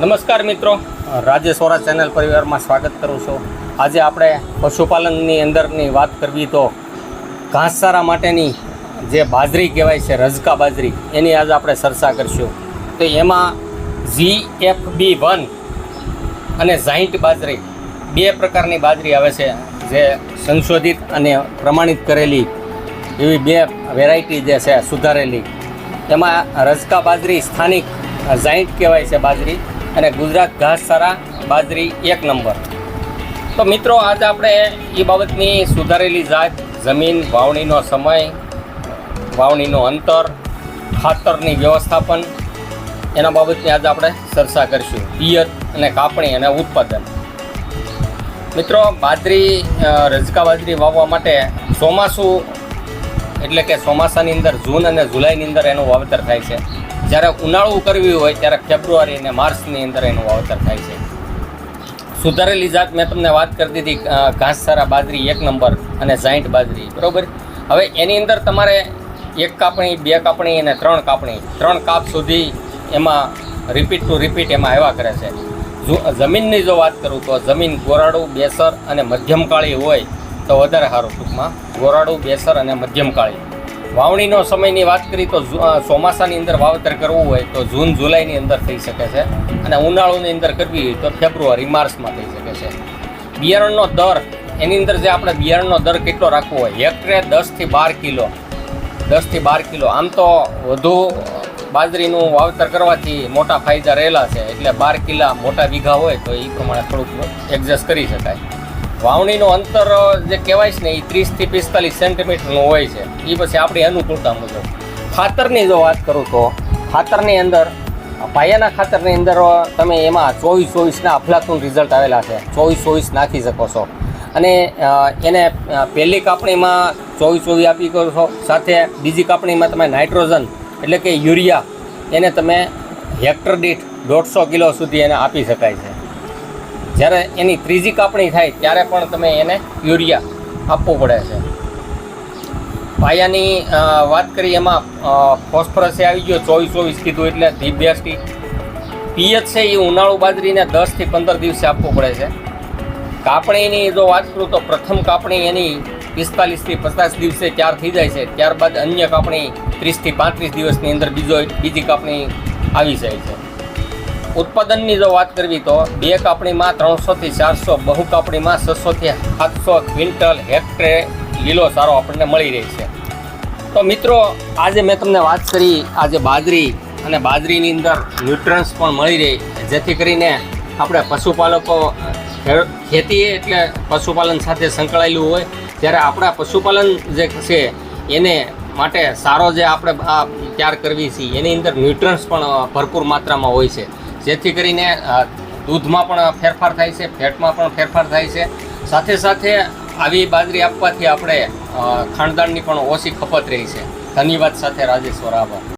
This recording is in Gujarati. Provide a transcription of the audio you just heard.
નમસ્કાર મિત્રો. રાજેશ્વરા ચેનલ પરિવારમાં સ્વાગત કરું છું. આજે આપણે પશુપાલનની અંદરની વાત કરવી તો ઘાસચારા માટેની જે બાજરી કહેવાય છે, રજકા બાજરી, એની આજે આપણે ચર્ચા કરીશું. તો એમાં જી એફ બી વન અને ઝાઇન્ટ બાજરી બે પ્રકારની બાજરી આવે છે, જે સંશોધિત અને પ્રમાણિત કરેલી એવી બે વેરાયટી જે છે, સુધારેલી. એમાં રજકા બાજરી સ્થાનિક ઝાઇન્ટ કહેવાય છે બાજરી. અને ગુજરાત ઘાસચારા બાજરી એક નંબર. તો મિત્રો, આજે આપણે એ બાબતની સુધારેલી જાત, જમીન, વાવણીનો સમય, વાવણીનો અંતર, ખાતરની વ્યવસ્થાપન, એના બાબતની આજે આપણે ચર્ચા કરીશું. પિયત અને કાપણી અને ઉત્પાદન. મિત્રો, બાજરી રજકા બાજરી વાવવા માટે ચોમાસું એટલે કે ચોમાસાની અંદર જૂન અને જુલાઈની અંદર એનું વાવેતર થાય છે. જ્યારે ઉનાળું કરવી હોય ત્યારે ફેબ્રુઆરી અને માર્ચની અંદર એનું વાવેતર થાય છે. સુધારેલી જાત મેં તમને વાત કરી દીધી અ, ઘાસચારા બાજરી એક નંબર અને જાઈન્ટ બાજરી બરાબર? હવે એની અંદર તમારે એક કાપણી બે કાપણી અને ત્રણ કાપણી. ત્રણ કાપ સુધી એમાં રિપીટ ટુ રિપીટ એમાં આવ્યા કરે છે. જો જમીનની જો વાત કરું તો જમીન ગોરાડું બેસર અને મધ્યમકાળી હોય તો વધારે સારું ટૂંકમાં. ગોરાડું, બેસર અને મધ્યમકાળી વાવણીનો સમયની વાત કરી તો ચોમાસાની અંદર વાવેતર કરવું હોય તો જૂન, જુલાઈની અંદર થઈ શકે છે. અને ઉનાળુની અંદર કરવી હોય તો ફેબ્રુઆરી, માર્ચમાં થઈ શકે છે. બિયારણનો દર, એની અંદર જે આપણે બિયારણનો દર કેટલો રાખવો હોય? હેક્ટરે દસથી બાર કિલો. દસથી બાર કિલો. આમ તો વધુ બાજરીનું વાવેતર કરવાથી મોટા ફાયદા રહેલા છે. એટલે બાર કિલા મોટા વીઘા હોય તો એ પ્રમાણે થોડુંક એડજસ્ટ કરી શકાય. વાવણીનું અંતર જે કહેવાય છે ને એ ત્રીસથી પિસ્તાલીસ સેન્ટીમીટરનું હોય છે. એ પછી આપણી અનુકૂળતા મુજબ. ખાતરની જો વાત કરું તો, ખાતરની અંદર, પાયાના ખાતરની અંદર તમે એમાં ચોવીસ ચોવીસના અફલાતું રિઝલ્ટ આવેલા છે. ચોવીસ ચોવીસ નાખી શકો છો. અને એને પહેલી કાપણીમાં ચોવીસ ચોવીસ આપી કરો છો. સાથે બીજી કાપણીમાં તમે નાઇટ્રોજન, એટલે કે યુરિયા, એને તમે હેક્ટર દીઠ દોઢસો કિલો સુધી એને આપી શકાય છે. જ્યારે એની ત્રીજી કાપણી થાય ત્યારે પણ તમે એને યુરિયા આપવું પડે છે. પાયાની વાત કરી એમાં ફોસ્ફરસ એ આવી ગયો, ચોવીસ ચોવીસ કીધું એટલે ધીબ્યાસી પીએચ છે એ ઉનાળુ બાજરીને દસથી પંદર દિવસે આપવું પડે છે. કાપણીની જો વાત કરું તો પ્રથમ કાપણી એની પિસ્તાલીસથી પચાસ દિવસે ત્યાર થઈ જાય છે. ત્યારબાદ અન્ય કાપણી ત્રીસથી પાંત્રીસ દિવસની અંદર બીજો બીજી કાપણી આવી જાય છે. ઉત્પાદનની જો વાત કરવી તો બે કાપણીમાં ત્રણસોથી ચારસો, બહુ કાપણીમાં છસોથી સાતસો ક્વિન્ટલ હેક્ટરે લીલો સારો આપણને મળી રહે છે. તો મિત્રો, આજે મેં તમને વાત કરી આજે બાજરી અને બાજરીની અંદર ન્યુટ્રન્સ પણ મળી રહે જેથી કરીને આપણે પશુપાલકો ખેતી એટલે પશુપાલન સાથે સંકળાયેલું હોય, ત્યારે આપણા પશુપાલન જે છે, એને માટે સારો જે આપણે આ તૈયાર કરવી છીએ એની અંદર ન્યુટ્રન્સ પણ ભરપૂર માત્રામાં હોય છે. જેથી કરીને દૂધમાં પણ ફેરફાર થાય છે ફેટમાં પણ ફેરફાર થાય છે. સાથે સાથે આવી બાજરી આપવાથી આપણે અ, ખાંડદાળની પણ ઓછી ખપત રહી છે. ધન્યવાદ સાથે રાજેશ્વર આભાર.